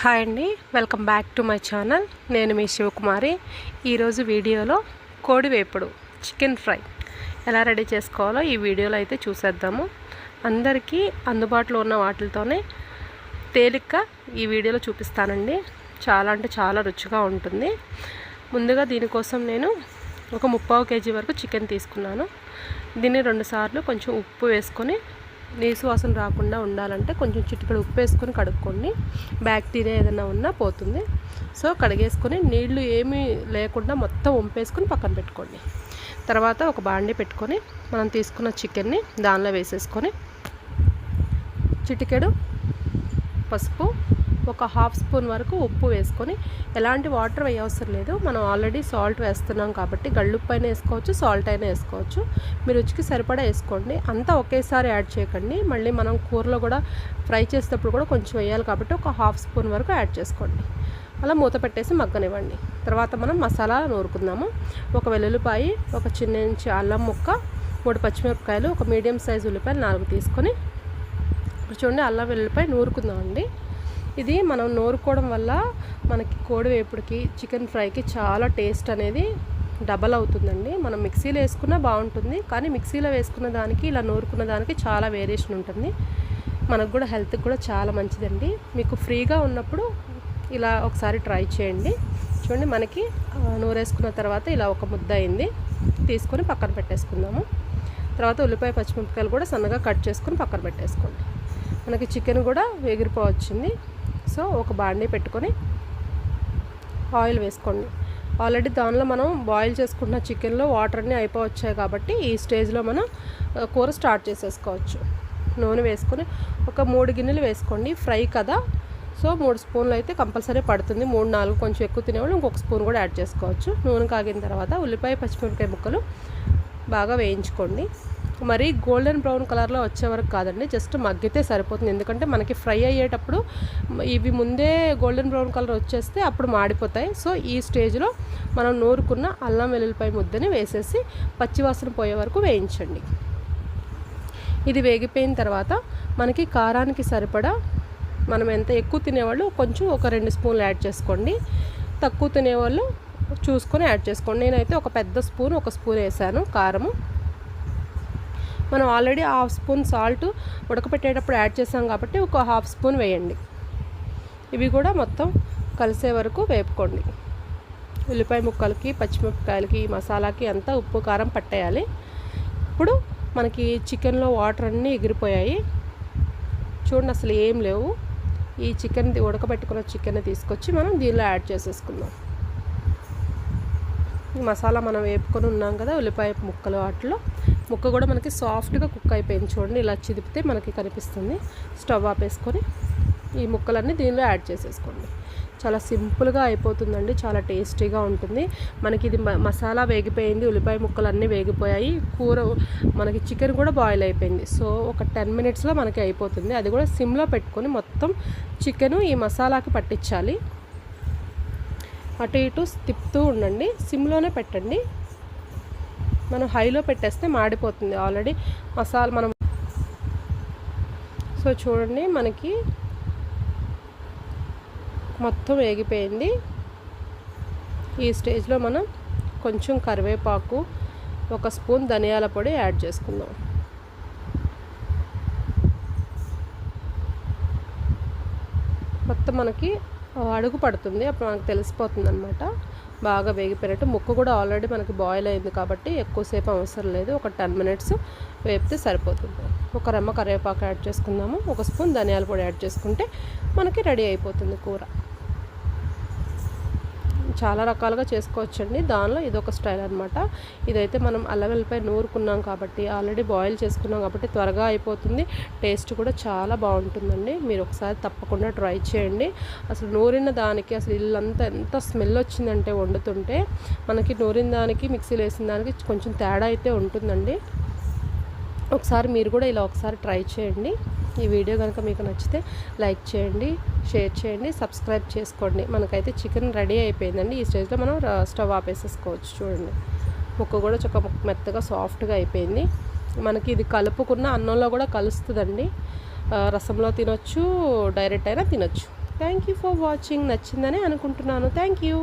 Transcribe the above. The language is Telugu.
హాయ్ అండి welcome back to my channel. నేను మీ శివకుమారి. ఈరోజు వీడియోలో కోడి వేపుడు చికెన్ ఫ్రై ఎలా రెడీ చేసుకోవాలో ఈ వీడియోలో అయితే చూసేద్దాము. అందరికీ అందుబాటులో ఉన్న వాటితోనే తేలిక ఈ వీడియోలో చూపిస్తానండి. చాలా అంటే చాలా రుచిగా ఉంటుంది. ముందుగా దీనికోసం నేను ఒక ముప్పావు కేజీ వరకు చికెన్ తీసుకున్నాను. దీన్ని రెండుసార్లు కొంచెం ఉప్పు వేసుకొని నీసు వాసన రాకుండా ఉండాలంటే కొంచెం చిటికడు ఉప్పు వేసుకొని కడుక్కోండి బ్యాక్టీరియా ఏదైనా ఉన్నా పోతుంది. సో కడిగేసుకొని నీళ్ళు ఏమీ లేకుండా మొత్తం వంపేసుకొని పక్కన పెట్టుకోండి. తర్వాత ఒక బాండి పెట్టుకొని మనం తీసుకున్న చికెన్ని దానిలో వేసేసుకొని చిటికెడు పసుపు ఒక హాఫ్ స్పూన్ వరకు ఉప్పు వేసుకొని ఎలాంటి వాటర్ వేయవసరం లేదు. మనం ఆల్రెడీ సాల్ట్ వేస్తున్నాం కాబట్టి గళ్ళుప్పు అయినా వేసుకోవచ్చు సాల్ట్ అయినా వేసుకోవచ్చు. మీ రుచికి సరిపడా వేసుకోండి. అంతా ఒకేసారి యాడ్ చేయకండి. మళ్ళీ మనం కూరలో కూడా ఫ్రై చేసేటప్పుడు కూడా కొంచెం వేయాలి కాబట్టి ఒక హాఫ్ స్పూన్ వరకు యాడ్ చేసుకోండి. అలా మూత పెట్టేసి మగ్గనివ్వండి. తర్వాత మనం మసాలా నూరుకుందాము. ఒక వెల్లుల్లిపాయి ఒక చిన్న ఇంచి అల్లం ముక్క మూడు పచ్చిమిరపకాయలు ఒక మీడియం సైజు ఉల్లిపాయలు నాలుగు తీసుకొని చూడండి అల్లం వెల్లుల్లిపాయ నూరుకుందామండి. ఇది మనం నూరుకోవడం వల్ల మనకి కోడి వేపుడికి చికెన్ ఫ్రైకి చాలా టేస్ట్ అనేది డబల్ అవుతుందండి. మనం మిక్సీలో వేసుకున్నా బాగుంటుంది కానీ మిక్సీలో వేసుకున్న దానికి ఇలా నూరుకున్న దానికి చాలా వేరియేషన్ ఉంటుంది. మనకు కూడా హెల్త్కి కూడా చాలా మంచిదండి. మీకు ఫ్రీగా ఉన్నప్పుడు ఇలా ఒకసారి ట్రై చేయండి. చూడండి మనకి నూరేసుకున్న తర్వాత ఇలా ఒక ముద్ద అయింది. తీసుకొని పక్కన పెట్టేసుకుందాము. తర్వాత ఉల్లిపాయ పచ్చిమిరపకాయలు కూడా సన్నగా కట్ చేసుకొని పక్కన పెట్టేసుకోండి. మనకి చికెన్ కూడా ఎగిరిపోవచ్చింది. సో ఒక బాండీ పెట్టుకొని ఆయిల్ వేసుకోండి. ఆల్రెడీ దానిలో మనం బాయిల్ చేసుకున్న చికెన్లో వాటర్ అన్నీ అయిపోవచ్చాయి కాబట్టి ఈ స్టేజ్లో మనం కూర స్టార్ట్ చేసేసుకోవచ్చు. నూనె వేసుకొని ఒక మూడు గిన్నెలు వేసుకోండి. ఫ్రై కదా? సో మూడు స్పూన్లు అయితే కంపల్సరీ పడుతుంది. మూడు నాలుగు కొంచెం ఎక్కువ తినేవాళ్ళు ఇంకొక స్పూన్ కూడా యాడ్ చేసుకోవచ్చు. నూనె కాగిన తర్వాత ఉల్లిపాయ పచ్చిమిరపకాయ ముక్కలు బాగా వేయించుకోండి. మరీ గోల్డెన్ బ్రౌన్ కలర్లో వచ్చే వరకు కాదండి జస్ట్ మగ్గితే సరిపోతుంది. ఎందుకంటే మనకి ఫ్రై అయ్యేటప్పుడు ఇవి ముందే గోల్డెన్ బ్రౌన్ కలర్ వచ్చేస్తే అప్పుడు మాడిపోతాయి. సో ఈ స్టేజ్లో మనం నూరుకున్న అల్లం వెల్లుల్లిపాయ ముద్దని వేసేసి పచ్చివాసన పోయే వరకు వేయించండి. ఇది వేగిపోయిన తర్వాత మనకి కారానికి సరిపడా మనం ఎంత ఎక్కువ తినేవాళ్ళు కొంచెం ఒక రెండు స్పూన్లు యాడ్ చేసుకోండి. తక్కువ తినేవాళ్ళు చూసుకొని యాడ్ చేసుకోండి. నేనైతే ఒక పెద్ద స్పూన్ ఒక స్పూన్ వేసాను కారము. మనం ఆల్రెడీ హాఫ్ స్పూన్ సాల్ట్ ఉడకపెట్టేటప్పుడు యాడ్ చేసాం కాబట్టి ఒక హాఫ్ స్పూన్ వేయండి. ఇవి కూడా మొత్తం కలిసే వరకు వేపుకోండి. ఉల్లిపాయ ముక్కలకి పచ్చిమిరపకాయలకి మసాలాకి అంతా ఉప్పు కారం పట్టేయాలి. ఇప్పుడు మనకి చికెన్లో వాటర్ అన్నీ ఎగిరిపోయాయి. చూడండి అసలు ఏం లేవు. ఈ చికెన్ ఉడకబెట్టుకున్న చికెన్ తీసుకొచ్చి మనం దీనిలో యాడ్ చేసేసుకుందాం. ఈ మసాలా మనం వేపుకొని ఉన్నాం కదా ఉల్లిపాయ ముక్కలు వాటిలో. ముక్క కూడా మనకి సాఫ్ట్గా కుక్ అయిపోయింది చూడండి. ఇలా చిదిపితే మనకి కనిపిస్తుంది. స్టవ్ ఆపేసుకొని ఈ ముక్కలన్నీ దీనిలో యాడ్ చేసేసుకోండి. చాలా సింపుల్గా అయిపోతుందండి. చాలా టేస్టీగా ఉంటుంది. మనకి ఇది మసాలా వేగిపోయింది. ఉల్లిపాయ ముక్కలు అన్నీ వేగిపోయాయి. కూర మనకి చికెన్ కూడా బాయిల్ అయిపోయింది. సో ఒక టెన్ మినిట్స్లో మనకి అయిపోతుంది. అది కూడా సిమ్లో పెట్టుకొని మొత్తం చికెను ఈ మసాలాకి పట్టించాలి. అటు ఇటు తిప్పుతూ ఉండండి. సిమ్లోనే పెట్టండి. మనం హైలో పెట్టేస్తే మాడిపోతుంది ఆల్రెడీ. మసాలా మనం సో చూడండి మనకి మొత్తం వేగిపోయింది. ఈ స్టేజ్లో మనం కొంచెం కరివేపాకు ఒక స్పూన్ ధనియాల పొడి యాడ్ చేసుకుందాం. మొత్తం మనకి అడుగు పడుతుంది అప్పుడు మనకు తెలిసిపోతుంది అనమాట బాగా వేగిపోయినట్టు. ముక్క కూడా ఆల్రెడీ మనకి బాయిల్ అయింది కాబట్టి ఎక్కువసేపు అవసరం లేదు. ఒక టెన్ మినిట్స్ వేపితే సరిపోతుంది. ఒక రెమ్మ కరివేపాకు యాడ్ చేసుకుందాము. ఒక స్పూన్ ధనియాల పొడి యాడ్ చేసుకుంటే మనకి రెడీ అయిపోతుంది కూర. చాలా రకాలుగా చేసుకోవచ్చండి. దానిలో ఇదొక స్టైల్ అనమాట ఇదైతే మనం అల్లం వెల్లిపాయ నూరుకున్నాం కాబట్టి ఆల్రెడీ బాయిల్ చేసుకున్నాం కాబట్టి త్వరగా అయిపోతుంది. టేస్ట్ కూడా చాలా బాగుంటుందండి. మీరు ఒకసారి తప్పకుండా ట్రై చేయండి. అసలు నూరిన దానికి అసలు ఇల్లంతా ఎంత స్మెల్ వచ్చిందంటే వండుతుంటే మనకి నూరిన దానికి మిక్సీలో వేసిన దానికి కొంచెం తేడా అయితే ఉంటుందండి. ఒకసారి మీరు కూడా ఇలా ఒకసారి ట్రై చేయండి. ఈ వీడియో కనుక మీకు నచ్చితే లైక్ చేయండి షేర్ చేయండి సబ్స్క్రైబ్ చేసుకోండి. మనకైతే చికెన్ రెడీ అయిపోయిందండి. ఈ స్టేజ్లో మనం స్టవ్ ఆపేసేసుకోవచ్చు చూడండి. ముక్క కూడా చక్క మెత్తగా సాఫ్ట్గా అయిపోయింది. మనకి ఇది కలుపుకున్న అన్నంలో కూడా కలుస్తుందండి. రసంలో తినొచ్చు డైరెక్ట్ అయినా తినొచ్చు. Thank you for watching. నచ్చిందని అనుకుంటున్నాను. Thank you.